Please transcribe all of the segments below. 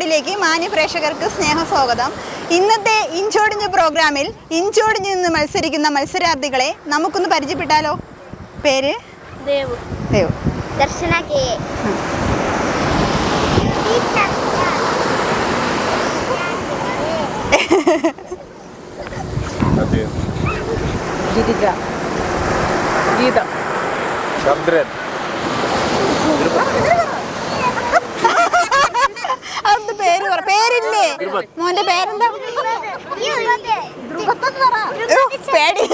ബോർഡിലേക്ക് മാന്യ പ്രേക്ഷകർക്ക് സ്നേഹസ്വാഗതം. ഇന്നത്തെ ഇഞ്ചോടിഞ്ഞ് പ്രോഗ്രാമിൽ ഇഞ്ചോടിഞ്ഞ് നിന്ന് മത്സരിക്കുന്ന മത്സരാർത്ഥികളെ നമുക്കൊന്ന് പരിചയപ്പെട്ടാലോ? പേര്? ദേവു. ദേവ്. ദർശന കെ. ഗീത. ചന്ദ്രൻ അതൊന്ന് പേര് പറ. പേരില്ലേ? മോന്റെ പേരെന്താ? പേടി.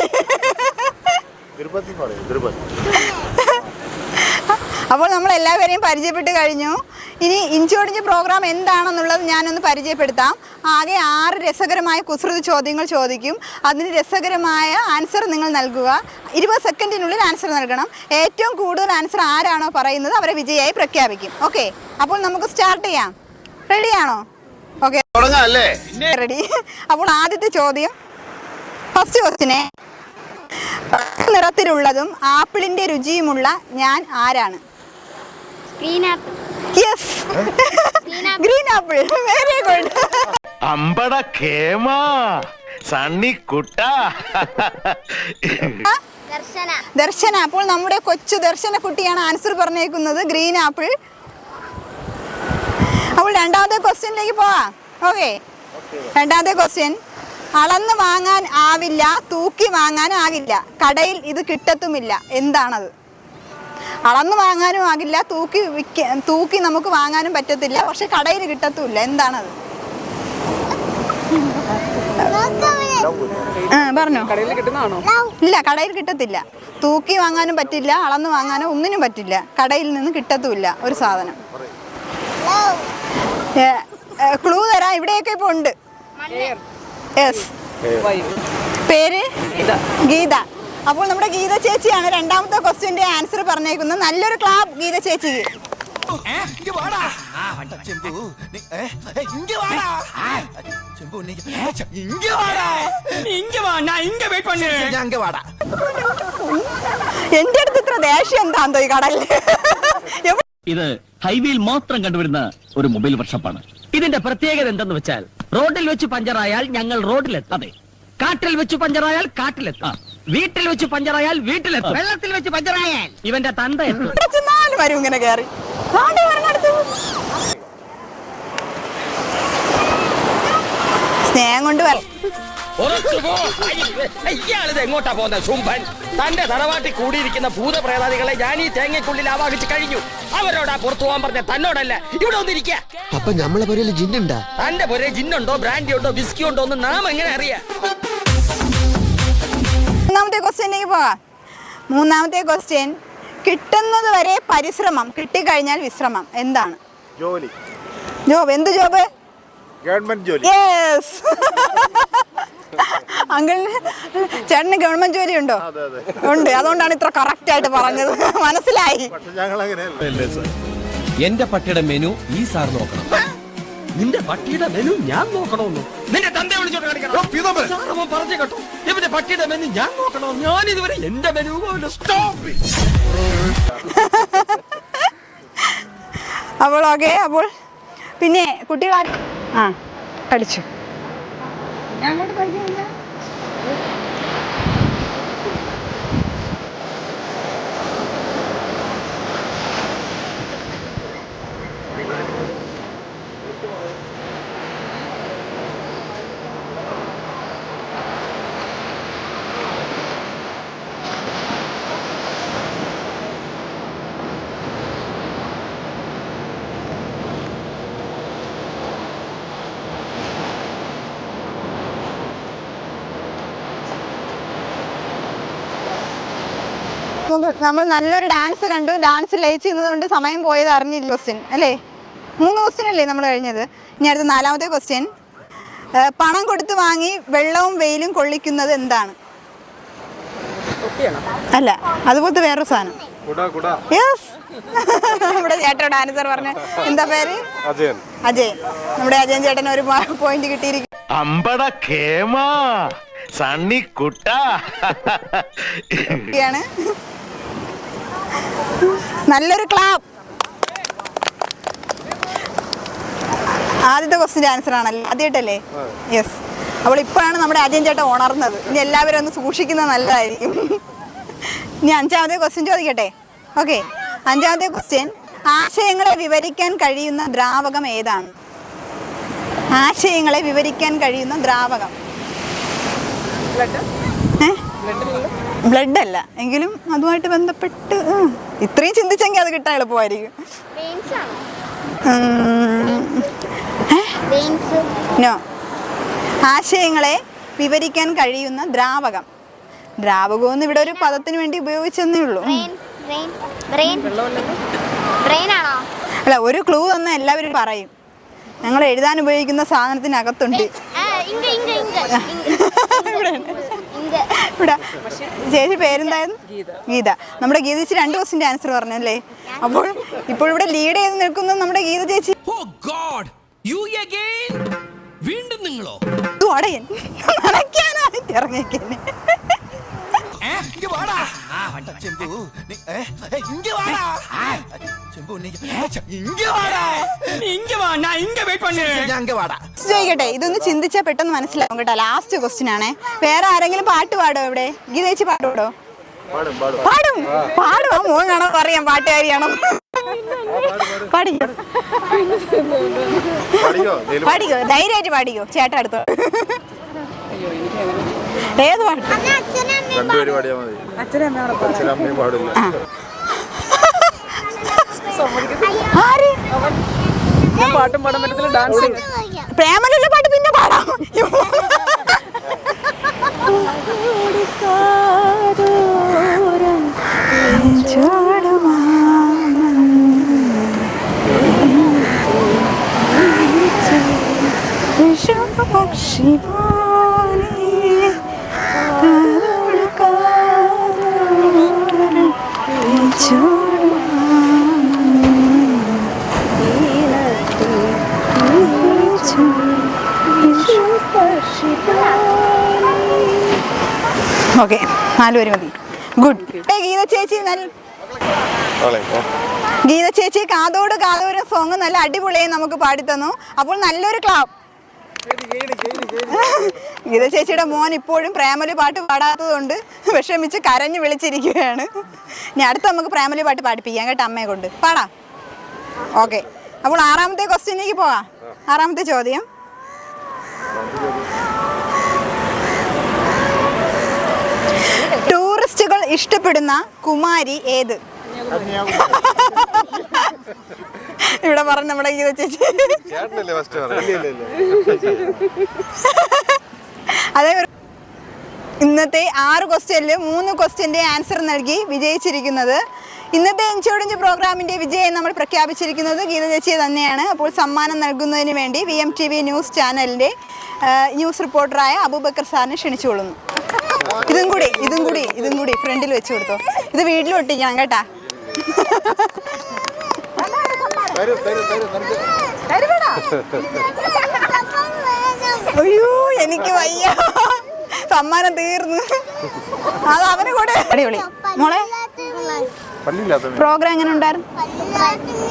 അപ്പോൾ നമ്മൾ എല്ലാവരെയും പരിചയപ്പെട്ട് കഴിഞ്ഞു. ഇനി ഇഞ്ചോടിഞ്ച് പ്രോഗ്രാം എന്താണെന്നുള്ളത് ഞാനൊന്ന് പരിചയപ്പെടുത്താം. ആകെ ആറ് രസകരമായ കുസൃതി ചോദ്യങ്ങൾ ചോദിക്കും. അതിന് രസകരമായ ആൻസർ നിങ്ങൾ നൽകുക. ഇരുപത് സെക്കൻഡിനുള്ളിൽ ആൻസർ നൽകണം. ഏറ്റവും കൂടുതൽ ആൻസർ ആരാണോ പറയുന്നത് അവരെ വിജയായി പ്രഖ്യാപിക്കും. ഓക്കെ അപ്പോൾ നമുക്ക് സ്റ്റാർട്ട് ചെയ്യാം. റെഡിയാണോ? ഓക്കെ. തുടങ്ങാല്ലേ? റെഡി. അപ്പോൾ ആദ്യത്തെ ചോദ്യം. ഫസ്റ്റ് ക്വസ്റ്റിനെ നിറത്തിലുള്ളതും ആപ്പിളിന്റെ രുചിയുമുള്ള ഞാൻ ആരാണ്? Green apple yes green apple very good അമ്പട കേമ. സണ്ണിക്കുട്ട ദർശന. ദർശന. അപ്പോൾ നമ്മുടെ കൊച്ചു ദർശന കുട്ടിയാണ് ആൻസർ പറഞ്ഞേക്കുന്നത്. ഗ്രീൻ ആപ്പിൾ അപ്പോൾ രണ്ടാമത്തെ ക്വസ്റ്റ്യനിലേക്ക് പോവാം. ഓക്കെ രണ്ടാമത്തെ ക്വസ്റ്റ്യൻ. അളന്ന് വാങ്ങാൻ ആവില്ല തൂക്കി വാങ്ങാൻ ആകില്ല. കടയിൽ ഇത് കിട്ടത്തുമില്ല. എന്താണത്? അളന്ന് വാങ്ങാനും ആകില്ല തൂക്കി വിൽക്ക തൂക്കി നമുക്ക് വാങ്ങാനും പറ്റത്തില്ല. പക്ഷെ കടയിൽ കിട്ടത്തുമില്ല. എന്താണത്? പറഞ്ഞോ. ഇല്ല കടയിൽ കിട്ടത്തില്ല. തൂക്കി വാങ്ങാനും പറ്റില്ല അളന്ന് വാങ്ങാനോ ഒന്നിനും പറ്റില്ല. കടയിൽ നിന്ന് കിട്ടത്തുമില്ല ഒരു സാധനം. ക്ലൂ തരാം. ഇവിടെയൊക്കെ ഇപ്പൊ ഉണ്ട്. യെസ് പേര്? ഗീത. അപ്പോൾ നമ്മുടെ ഗീത ചേച്ചിയാണ് രണ്ടാമത്തെ ക്വസ്റ്റ്യന്റെ ആൻസർ പറഞ്ഞേക്കുന്നത്. നല്ലൊരു ക്ലാബ് ഗീത ചേച്ചിക്ക്. എന്റെ നീ- ഏ? ഏ, ഇങ്ങ വാടാ. ചെമ്പു നീ- ഇങ്ങ വാടാ. ഞാൻ ഇങ്ങ വാടാ. എന്റെ അടുത്ത് ഇത്ര ദേഷ്യം എന്താന്തോ ഈ കടലിൽ എവിടെ ഇത് ഹൈവേയിൽ മാത്രം കണ്ടുവരുന്ന ഒരു മൊബൈൽ വർഷപ്പാണ്. ഇതിന്റെ പ്രത്യേകത എന്തെന്ന് വെച്ചാൽ റോഡിൽ വെച്ച് പഞ്ചറായാൽ ഞങ്ങൾ റോഡിലെത്താം. അതെ. കാട്ടിൽ വെച്ച് പഞ്ചറായാൽ കാട്ടിലെത്താം. വീട്ടിൽ വെച്ച് പഞ്ചറായാൽ വീട്ടിലെത്താം. വെള്ളത്തിൽ വെച്ച് പഞ്ചറായാൽ ഇവന്റെ തന്ത എത്തും. എവിടെ ചെന്നാലും വരും ഇങ്ങനെ കയറി ആണ്ടെ വരണടുത്ത്. സ്നേഹം കൊണ്ട് വര ഇയാളിത് എങ്ങോട്ടാ പോകുന്നത് ശുംഭൻ? തന്റെ തറവാട്ടിൽ കൂടിയിരിക്കുന്ന ഭൂതപ്രേതാദികളെ ഞാൻ ഈ തേങ്ങയ്ക്കുള്ളിൽ ആവാഹിച്ച് കഴിഞ്ഞു. അവരോടാ പുറത്തു പോകാൻ പറഞ്ഞ തന്നോടല്ല ഇവിടെ ഒന്നിരിക്കുക അപ്പൊ നമ്മളെ പുരയിൽ ജിന്നുണ്ടാ? തന്റെ പുരയിൽ ജിന്നുണ്ടോ ബ്രാൻഡി ഉണ്ടോ ബിസ്കി ഉണ്ടോ എന്ന് നാം എങ്ങനെ അറിയാം? മൂന്നാമത്തെ ക്വസ്റ്റ്യനിലേക്ക് പോകാം. മൂന്നാമത്തെ ക്വസ്റ്റ്യൻ കിട്ടുന്നത് വരെ പരിശ്രമം കിട്ടിക്കഴിഞ്ഞാൽ വിശ്രമം എന്താണ്? ജോലി. ജോബ് എന്ത് ജോബ്? ഗവൺമെന്റ് ജോലി. യെസ് അങ്കിളിന് ചേട്ടന് ഗവൺമെന്റ് ജോലി ഉണ്ടോ? അതെ അതെ. ഉണ്ട്. അതുകൊണ്ടാണ് ഇത്ര കറക്റ്റ് ആയിട്ട് പറഞ്ഞത്. മനസ്സിലായി. എന്റെ പട്ടിയുടെ മെനു ഈ സാർ നോക്കണം. നിന്റെ പട്ടിയുടെ മെനു ഞാൻ നോക്കണമെന്നു. നിന്റെ തന്റെ വിളിച്ചോട്ട് കാണിക്കണം. പറഞ്ഞു കേട്ടോ. ഇവന്റെ പട്ടിയുടെ മെനു ഞാൻ നോക്കണോ ഞാൻ ഇതുവരെ എന്റെ മെനു സ്റ്റോപ്പ് അപ്പോൾ ഓക്കെ അപ്പോൾ പിന്നെ കുട്ടികൾ ആ ഞാൻ അങ്ങോട്ട് പഠിക്കുന്നില്ല. നമ്മൾ നല്ലൊരു ഡാൻസ് കണ്ടു. ഡാൻസ് ലയിച്ച് നിന്നതുകൊണ്ട് സമയം പോയത് അറിഞ്ഞില്ല. ക്വസ്റ്റ്യൻ അല്ലേ? മൂന്ന് ക്വസ്റ്റ്യൻ അല്ലേ നമ്മൾ കഴിഞ്ഞത്? ഇനി അടുത്ത നാലാമത്തെ ക്വസ്റ്റ്യൻ പണം കൊടുത്ത് വാങ്ങി വെള്ളവും വെയിലും കൊള്ളിക്കുന്നത് എന്താണ്? അല്ല അതുപോലത്തെ വേറൊരു സാധനം. കുടാ കുടാ. യെസ് നമ്മുടെ ചേട്ടനോട് ആൻസർ പറഞ്ഞ. എന്താ പേര്? അജയൻ. അജയൻ. നമ്മുടെ അജയൻ ചേട്ടൻ ഒരു പോയിന്റ് കിട്ടിയിരിക്കും അമ്പട കേമ സണ്ണിക്കുട്ട ാണ് നല്ലൊരു ക്ലാബ് ആദ്യത്തെ ക്വസ്റ്റിന്റെ ആൻസർ ആണല്ലോ? ആദ്യമായിട്ടല്ലേ? യെസ് അപ്പോൾ ഇപ്പോഴാണ് നമ്മുടെ അജയൻ ചേട്ടൻ ഉണർന്നത്. ഇനി എല്ലാവരും ഒന്ന് സൂക്ഷിക്കുന്നത് നല്ലതായിരിക്കും. ഇനി അഞ്ചാമത്തെ ക്വസ്റ്റ്യൻ ചോദിക്കട്ടെ? ഓക്കെ അഞ്ചാമത്തെ ക്വസ്റ്റ്യൻ ആശയങ്ങളെ വിവരിക്കാൻ കഴിയുന്ന ദ്രാവകം ഏതാണ്? ആശയങ്ങളെ വിവരിക്കാൻ കഴിയുന്ന ദ്രാവകം. ബ്ലഡ് അല്ല എങ്കിലും അതുമായിട്ട് ബന്ധപ്പെട്ട് ഇത്രയും ചിന്തിച്ചെങ്കിൽ അത് കിട്ടാൻ എളുപ്പമായിരിക്കും. നോ ആശയങ്ങളെ വിവരിക്കാൻ കഴിയുന്ന ദ്രാവകം. ദ്രാവകം എന്ന് ഇവിടെ ഒരു പദത്തിന് വേണ്ടി ഉപയോഗിച്ചെന്നേ ഉള്ളൂ. അല്ല ഒരു ക്ലൂ തന്ന എല്ലാവരും പറയും. ഞങ്ങൾ എഴുതാൻ ഉപയോഗിക്കുന്ന സാധനത്തിനകത്തുണ്ട്. ഇവിടെ. ഇവിടെ ചേച്ചി പേരെന്തായിരുന്നു? ഗീത. നമ്മുടെ ഗീത ചേച്ചി രണ്ട് ദിവസത്തിന്റെ ആൻസർ പറഞ്ഞു അല്ലേ? അപ്പോൾ ഇപ്പോൾ ഇവിടെ ലീഡ് ചെയ്ത് നിൽക്കുന്നത് നമ്മുടെ ഗീത ചേച്ചി. വീണ്ടും നിങ്ങളോ? അടയൻ നടക്കാനായിട്ട് വാടാ. വാടാ ചോദിക്കട്ടെ ഇതൊന്ന് ചിന്തിച്ചാൽ പെട്ടെന്ന് മനസ്സിലാവും കേട്ടോ. ലാസ്റ്റ് ക്വസ്റ്റ്യൻ ആണേ. വേറെ ആരെങ്കിലും പാട്ട് പാടോ ഇവിടെ ഗീതേച്ചി പാട്ട് പാടോ. പാടും. പാടും മോനാണോ മോൻ കാണാൻ പറയാം പാട്ടുകാരിയാണോ? പാടിക്കോ. പാടിക്കോ. ധൈര്യമായിട്ട് പാടിക്കോ. ചേട്ടാ അടുത്തോ ഏത് പാട്ട്? പാട്ടും പാടാൻ പറ്റത്തില്ല ഡാൻസ് പ്രേമലുള്ള പാട്ട് പിന്നെ പാടാം നാലുപേര് മതി. ഗുഡ് ഏ ഗീത ചേച്ചി നല്ല ഗീത ചേച്ചി കാതോട് കാതോര സോങ് നല്ല അടിപൊളിയായി നമുക്ക് പാടിത്തന്നു. അപ്പോൾ നല്ലൊരു ക്ലാബ് ഗീത ചേച്ചിയുടെ മോൻ ഇപ്പോഴും പ്രേമലി പാട്ട് പാടാത്തതുകൊണ്ട് വിഷമിച്ച് കരഞ്ഞു വിളിച്ചിരിക്കുകയാണ്. ഇനി അടുത്ത് നമുക്ക് പ്രേമലി പാട്ട് പാടിപ്പിക്കാം കേട്ടോ അമ്മയെ കൊണ്ട്. പാടാം. ഓക്കെ അപ്പോൾ ആറാമത്തെ ക്വസ്റ്റ്യനിലേക്ക് പോകാം. ആറാമത്തെ ചോദ്യം. ഇഷ്ടപ്പെടുന്ന കുമാരി ഏത്? ഇവിടെ പറഞ്ഞ നമ്മുടെ ഗീത ചേച്ചി അതേ ഇന്നത്തെ ആറ് ക്വസ്റ്റ്യനിൽ മൂന്ന് ക്വസ്റ്റ്യന്റെ ആൻസർ നൽകി വിജയിച്ചിരിക്കുന്നത്. ഇന്നത്തെ ഇഞ്ചോടിഞ്ച് പ്രോഗ്രാമിന്റെ വിജയം നമ്മൾ പ്രഖ്യാപിച്ചിരിക്കുന്നത് ഗീത ചേച്ചി തന്നെയാണ്. അപ്പോൾ സമ്മാനം നൽകുന്നതിന് വേണ്ടി V M T V news ചാനലിന്റെ ന്യൂസ് റിപ്പോർട്ടറായ അബൂബക്കർ സാറിനെ ക്ഷണിച്ചുകൊള്ളുന്നു. ഇതും കൂടി ഇതും കൂടി ഇതും കൂടി ഫ്രണ്ടിൽ വെച്ച് കൊടുത്തോ. ഇത് വീട്ടിൽ ഒട്ടിക്കാം കേട്ടാ? തരും തരും തരും നിനക്ക് അയ്യോ എനിക്ക് വയ്യ. സമ്മാനം തീർന്നു. അത് അവന് കൂടെ. അടിപൊളി. മോളെ പ്രോഗ്രാം എങ്ങനെ ഉണ്ടായിരുന്നു?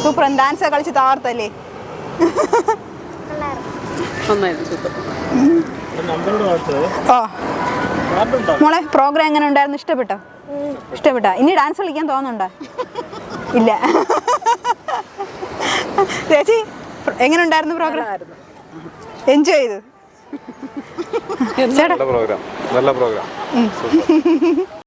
സൂപ്പർ. ഡാൻസ് കളിച്ച് താർത്തല്ലേ ഓ. മോളെ പ്രോഗ്രാം എങ്ങനെ ഉണ്ടായിരുന്നു ഇഷ്ടപ്പെട്ടോ? ഇഷ്ടപ്പെട്ടോ? ഇനി ഡാൻസ് കളിക്കാൻ തോന്നുന്നുണ്ടോ? ഇല്ല. ചേച്ചി എങ്ങനെ ഉണ്ടായിരുന്നു പ്രോഗ്രാം എൻജോയ് ചെയ്തു. ചേട്ടാ നല്ല പ്രോഗ്രാം നല്ല പ്രോഗ്രാം